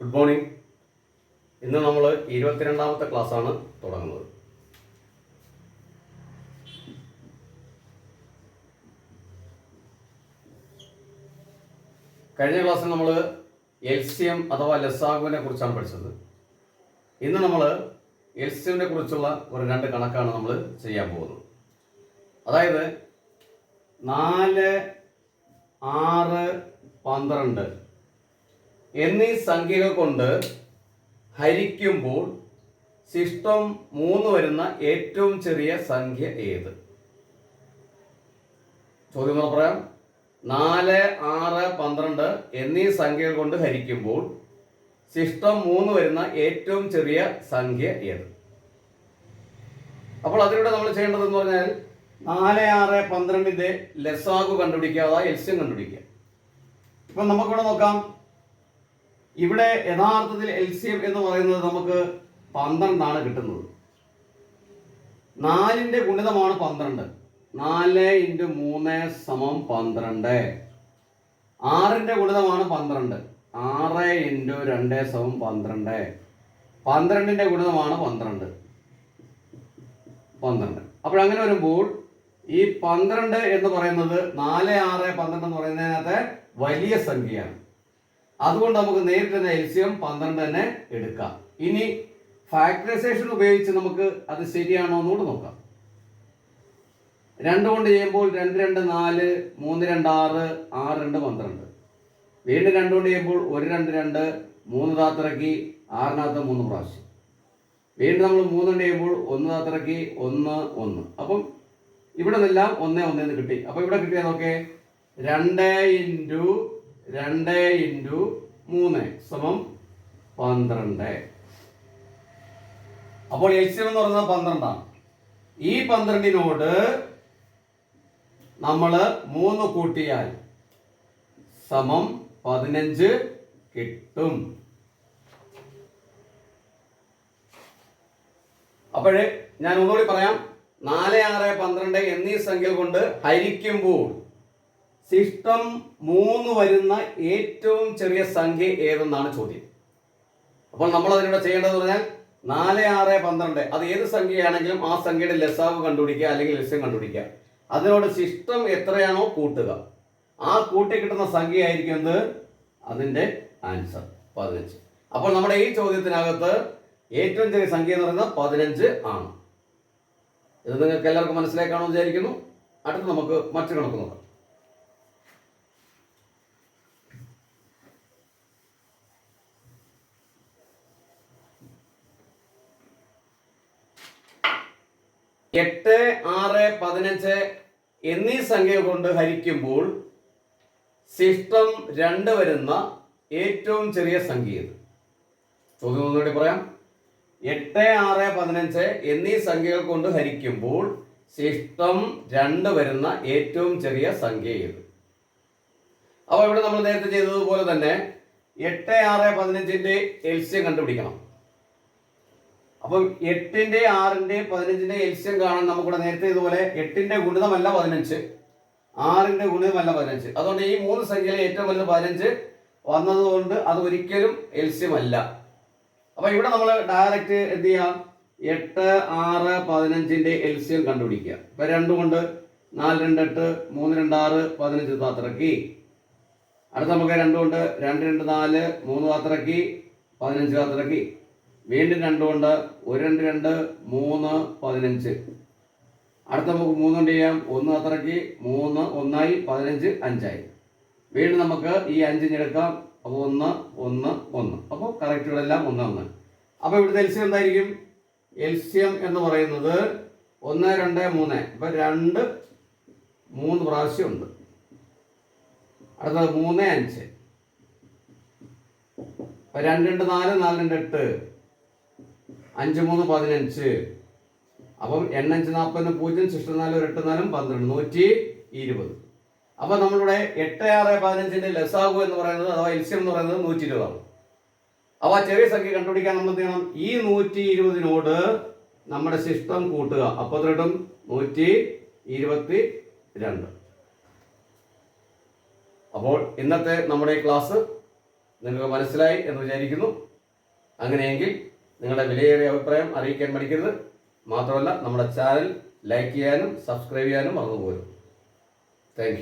Good morning ഇന്ന് നമ്മൾ ഇരുപത്തിരണ്ടാമത്തെ ക്ലാസ്സാണ് തുടങ്ങുന്നത്. കഴിഞ്ഞ ക്ലാസ്സിൽ നമ്മൾ എൽ സി എം അഥവാ ലസാഗുവിനെ കുറിച്ചാണ് പഠിച്ചത്. ഇന്ന് നമ്മൾ എൽ സി എമ്മിനെ കുറിച്ചുള്ള ഒരു രണ്ട് കണക്കാണ് നമ്മൾ ചെയ്യാൻ പോകുന്നത്. അതായത് നാല് ആറ് പന്ത്രണ്ട് എന്നീ സംഖ്യകൾ കൊണ്ട് ഹരിക്കുമ്പോൾ ശിഷ്ടം മൂന്ന് വരുന്ന ഏറ്റവും ചെറിയ സംഖ്യ ഏത്? ചോദ്യം പറയാം. നാല് ആറ് പന്ത്രണ്ട് എന്നീ സംഖ്യകൾ കൊണ്ട് ഹരിക്കുമ്പോൾ ശിഷ്ടം മൂന്ന് വരുന്ന ഏറ്റവും ചെറിയ സംഖ്യ ഏത്? അപ്പോൾ അതിലൂടെ നമ്മൾ ചെയ്യേണ്ടത് എന്ന് പറഞ്ഞാൽ നാല് ആറ് പന്ത്രണ്ടിന്റെ ലെസാഗു കണ്ടുപിടിക്കുക അതായത് എൽസ്യം കണ്ടുപിടിക്കുക. ഇപ്പൊ നമുക്കിവിടെ നോക്കാം. ഇവിടെ യഥാർത്ഥത്തിൽ എൽ സി എം എന്ന് പറയുന്നത് നമുക്ക് പന്ത്രണ്ടാണ് കിട്ടുന്നത്. നാലിന്റെ ഗുണിതമാണ് പന്ത്രണ്ട്. നാല് ഇന്റു മൂന്ന് സമം പന്ത്രണ്ട്. ആറിന്റെ ഗുണിതമാണ് പന്ത്രണ്ട്. ആറ് ഇന്റു രണ്ട് സമം പന്ത്രണ്ട്. പന്ത്രണ്ടിന്റെ ഗുണിതമാണ് പന്ത്രണ്ട്. പന്ത്രണ്ട്. അപ്പോൾ അങ്ങനെ വരുമ്പോൾ ഈ പന്ത്രണ്ട് എന്ന് പറയുന്നത് നാല് ആറ് പന്ത്രണ്ട് എന്ന് പറയുന്നതിനകത്ത് വലിയ സംഖ്യയാണ്. അതുകൊണ്ട് നമുക്ക് നേരിട്ട് തന്നെ എൽ സി എം പന്ത്രണ്ട് തന്നെ എടുക്കാം. ഇനി ഫാക്ടറൈസേഷൻ ഉപയോഗിച്ച് നമുക്ക് അത് ശരിയാണോ എന്നുകൂടെ നോക്കാം. രണ്ട് കൊണ്ട് ചെയ്യുമ്പോൾ രണ്ട് രണ്ട് നാല് മൂന്ന് രണ്ട് ആറ് ആറ് രണ്ട് പന്ത്രണ്ട്. വീണ്ടും രണ്ട് കൊണ്ട് ചെയ്യുമ്പോൾ ഒരു രണ്ട് രണ്ട് മൂന്ന് താത്തിറക്കി ആറിനകത്ത് മൂന്ന് പ്രാവശ്യം. വീണ്ടും നമ്മൾ മൂന്ന് കൊണ്ട് ചെയ്യുമ്പോൾ ഒന്ന് താത്തിറക്കി ഒന്ന് ഒന്ന്. അപ്പം ഇവിടെ നിന്നെല്ലാം ഒന്നേ ഒന്നേന്ന് കിട്ടി. അപ്പോൾ ഇവിടെ കിട്ടിയാൽ നോക്കേ രണ്ട് ഇന്റു രണ്ട് ഇന്റു മൂന്ന് സമം പന്ത്രണ്ട്. അപ്പോൾ എൽ എം എന്ന് പറയുന്നത് പന്ത്രണ്ടാണ്. ഈ പന്ത്രണ്ടിനോട് നമ്മൾ മൂന്ന് കൂട്ടിയാൽ സമം പതിനഞ്ച് കിട്ടും. അപ്പോഴേ ഞാൻ ഒന്നുകൂടി പറയാം. നാല് ആറ് പന്ത്രണ്ട് എന്നീ സംഖ്യ കൊണ്ട് ഹരിക്കുമ്പോൾ ശിഷ്ടം മൂന്ന് വരുന്ന ഏറ്റവും ചെറിയ സംഖ്യ ഏതെന്നാണ് ചോദ്യം. അപ്പോൾ നമ്മൾ അതിലൂടെ ചെയ്യേണ്ടത് പറഞ്ഞാൽ നാല് ആറ് പന്ത്രണ്ട്. അത് ഏത് സംഖ്യയാണെങ്കിലും ആ സംഖ്യയുടെ ലസാവ് കണ്ടുപിടിക്കുക അല്ലെങ്കിൽ ലസ്യം കണ്ടുപിടിക്കുക. അതിനോട് ശിഷ്ടം എത്രയാണോ കൂട്ടുക. ആ കൂട്ടി കിട്ടുന്ന സംഖ്യ ആയിരിക്കും എന്ത്? അതിന്റെ ആൻസർ. പതിനഞ്ച്. അപ്പോൾ നമ്മുടെ ഈ ചോദ്യത്തിനകത്ത് ഏറ്റവും ചെറിയ സംഖ്യ എന്ന് പറയുന്നത് പതിനഞ്ച് ആണ്. ഇത് നിങ്ങൾക്ക് എല്ലാവർക്കും മനസ്സിലാക്കാണോ വിചാരിക്കുന്നു. അടുത്ത് നമുക്ക് മറ്റു കണക്ക് നോക്കാം. എട്ട് ആറ് പതിനഞ്ച് എന്നീ സംഖ്യ കൊണ്ട് ഹരിക്കുമ്പോൾ ശിഷ്ടം രണ്ട് വരുന്ന ഏറ്റവും ചെറിയ സംഖ്യ ഇത്. ചോദ്യം ഒന്നുകൂടി പറയാം. എട്ട് ആറ് പതിനഞ്ച് എന്നീ സംഖ്യകൾ കൊണ്ട് ഹരിക്കുമ്പോൾ ശിഷ്ടം രണ്ട് വരുന്ന ഏറ്റവും ചെറിയ സംഖ്യ ഇത്. അപ്പോൾ ഇവിടെ നമ്മൾ നേരത്തെ ചെയ്തതുപോലെ തന്നെ എട്ട് ആറ് പതിനഞ്ചിന്റെ എൽസ്യം കണ്ടുപിടിക്കണം. അപ്പം എട്ടിന്റെ ആറിന്റെ പതിനഞ്ചിന്റെ എൽസ്യം കാണാൻ നമുക്കിവിടെ നേരത്തെ ഇതുപോലെ എട്ടിന്റെ ഗുണിതമല്ല പതിനഞ്ച്. ആറിന്റെ ഗുണിതമല്ല പതിനഞ്ച്. അതുകൊണ്ട് ഈ മൂന്ന് സംഖ്യയിലെ ഏറ്റവും വലുത് പതിനഞ്ച്. വന്നതുകൊണ്ട് അത് ഒരിക്കലും എൽസ്യം അല്ല. അപ്പൊ ഇവിടെ നമ്മൾ ഡയറക്റ്റ് എന്ത് ചെയ്യാം? എട്ട് ആറ് പതിനഞ്ചിന്റെ എൽസ്യം കണ്ടുപിടിക്കുക. ഇപ്പൊ രണ്ടു കൊണ്ട് നാല് രണ്ട് എട്ട് മൂന്ന് രണ്ട് ആറ് പതിനഞ്ച് താത്തിറക്കി അടുത്ത നമുക്ക് രണ്ട് കൊണ്ട് രണ്ട് രണ്ട് നാല് മൂന്ന് പാത്രക്കി പതിനഞ്ച് താത്തിറക്കി വീണ്ടും രണ്ടുകൊണ്ട് ഒരു രണ്ട് രണ്ട് മൂന്ന് പതിനഞ്ച്. അടുത്ത നമുക്ക് മൂന്നുകൊണ്ട് ചെയ്യാം. ഒന്ന് അത്രയ്ക്ക് മൂന്ന് ഒന്നായി പതിനഞ്ച് അഞ്ചായി. വീണ്ടും നമുക്ക് ഈ അഞ്ചിഞ്ഞെടുക്കാം അപ്പോൾ ഒന്ന് ഒന്ന് ഒന്ന്. അപ്പോൾ കറക്റ്റുകളെല്ലാം ഒന്ന് ഒന്ന് അപ്പോൾ ഇവിടുത്തെ എൽസ്യം എന്തായിരിക്കും? എൽസ്യം എന്ന് പറയുന്നത് ഒന്ന് രണ്ട് മൂന്ന്. ഇപ്പം രണ്ട് മൂന്ന് പ്രാവശ്യം ഉണ്ട് അടുത്തത് മൂന്ന് അഞ്ച്. രണ്ട് രണ്ട് നാല് നാല് രണ്ട് എട്ട്. അഞ്ച് മൂന്ന് പതിനഞ്ച്. അപ്പം എണ്ണഞ്ച് നാൽപ്പതിന് പൂജ്യം ശിഷ്ട നാല് എട്ട് നാലും പന്ത്രണ്ട്. നൂറ്റി ഇരുപത്. അപ്പൊ നമ്മളിവിടെ എട്ട് ആറ് പതിനഞ്ചിന്റെ ലസാഗു എന്ന് പറയുന്നത് അഥവാ എൽസ്യം എന്ന് പറയുന്നത് നൂറ്റി ഇരുപതാണ് അപ്പൊ ആ ചെറിയ സംഖ്യ കണ്ടുപിടിക്കാൻ നമ്മൾ ചെയ്യണം? ഈ നൂറ്റി ഇരുപതിനോട് നമ്മുടെ ശിഷ്ടം കൂട്ടുക. അപ്പൊ കിട്ടും നൂറ്റി ഇരുപത്തി രണ്ട് അപ്പോൾ ഇന്നത്തെ നമ്മുടെ ക്ലാസ് നിങ്ങൾക്ക് മനസ്സിലായി എന്ന് വിചാരിക്കുന്നു. അങ്ങനെയെങ്കിൽ നിങ്ങളുടെ വിലയേറിയ അഭിപ്രായം അറിയിക്കാൻ മടിക്കരുത്. മാത്രമല്ല നമ്മുടെ ചാനൽ ലൈക്ക് ചെയ്യാനും സബ്സ്ക്രൈബ് ചെയ്യാനും മറന്നു പോരും താങ്ക്